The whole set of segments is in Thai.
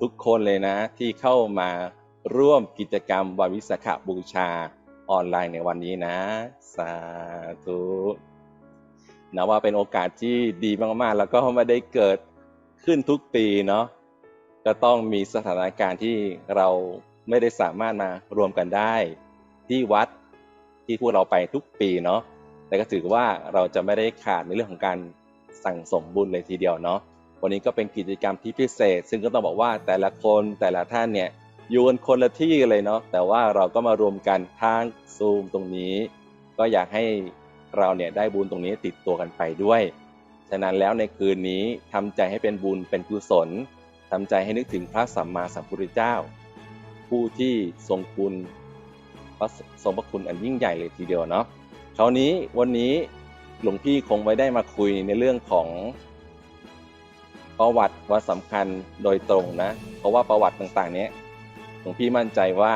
ทุกคนเลยนะ ที่เข้ามาร่วมกิจกรรมวันวิสาขบูชาออนไลน์ในวันนี้นะ สาธุนะว่าเป็นโอกาสที่ดีมากๆ แล้วก็ไม่ได้เกิดขึ้นทุกปีเนาะก็ต้องมีสถานการณ์ที่เราไม่ได้สามารถมารวมกันได้ที่วัดที่พวกเราไปทุกปีเนาะแต่ก็ถือว่าเราจะไม่ได้ขาดในเรื่องของการสั่งสมบุญเลยทีเดียวเนาะ วันนี้ก็เป็นกิจกรรมที่พิเศษ ซึ่งก็ต้องบอกว่าแต่ละคนแต่ละท่านเนี่ยอยู่กันคนละที่เลยเนาะแต่ว่าเราก็มารวมกันทางซูมตรงนี้ ก็อยากให้เราเนี่ยได้บุญตรงนี้ติดตัวกันไปด้วย ฉะนั้นแล้วในคืนนี้ทำใจให้เป็นบุญเป็นกุศลทำใจให้นึกถึงพระสัมมาสัมพุทธเจ้า ผู้ที่ทรงคุณพระทรงพระคุณอันยิ่งใหญ่เลยทีเดียวเนาะคราวนี้วันนี้หลวงพี่คงไม่ได้มาคุยในเรื่องของ ประวัติวันสำคัญโดยตรงนะ เพราะว่าประวัติต่างๆ เนี้ยหลวงพี่มั่นใจว่า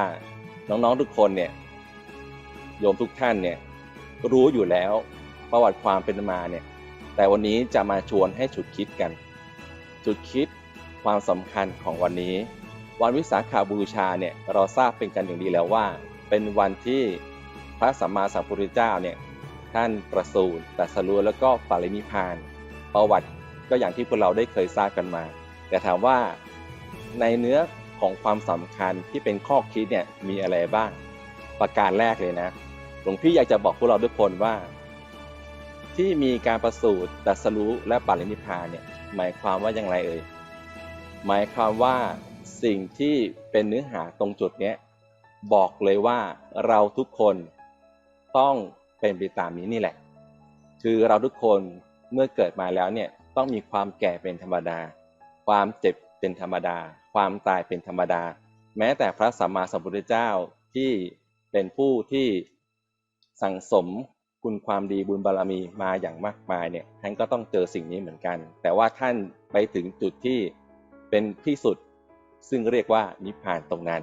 น้องๆทุกคนเนี่ยโยมทุกท่านเนี่ยรู้อยู่แล้วประวัติความเป็นมาเนี่ย แต่วันนี้จะมาชวนให้ฉุดคิดกัน จุดคิดความสำคัญของวันนี้ วันวิสาขาบูชาเนี่ยเราทราบเป็นกันอย่างดีแล้วว่า เป็นวันที่พระสัมมาสัมพุทธเจ้าเนี่ยท่านประสูติตรัสรู้แล้วก็ปรินิพาน ประวัติ ก็อย่างที่พวกเราได้เคยทราบกันมา แต่ถามว่าในเนื้อของความสำคัญที่เป็นข้อคิดเนี่ยมีอะไรบ้าง ประการแรกเลยนะ หลวงพี่อยากจะบอกพวกเราทุกคนว่า ที่มีการประสูติตรัสรู้และปรินิพพานเนี่ยหมายความว่าอย่างไรเอ่ยหมายความว่าสิ่งที่เป็นเนื้อหาตรงจุดเนี้ยบอกเลยว่าเราทุกคนต้องเป็นไปตามนี้นี่แหละ คือเราทุกคนเมื่อเกิดมาแล้วเนี่ย ต้องมีความแก่เป็นธรรมดา ความเจ็บเป็นธรรมดา ความตายเป็นธรรมดา แม้แต่พระสัมมาสัมพุทธเจ้าที่เป็นผู้ที่สั่งสมคุณความดีบุญบารรมีมาอย่างมากมายเนี่ยท่านก็ต้องเจอสิ่งนี้เหมือนกัน แต่ว่าท่านไปถึงจุดที่เป็นที่สุด ซึ่งเรียกว่านิพพานตรงนั้น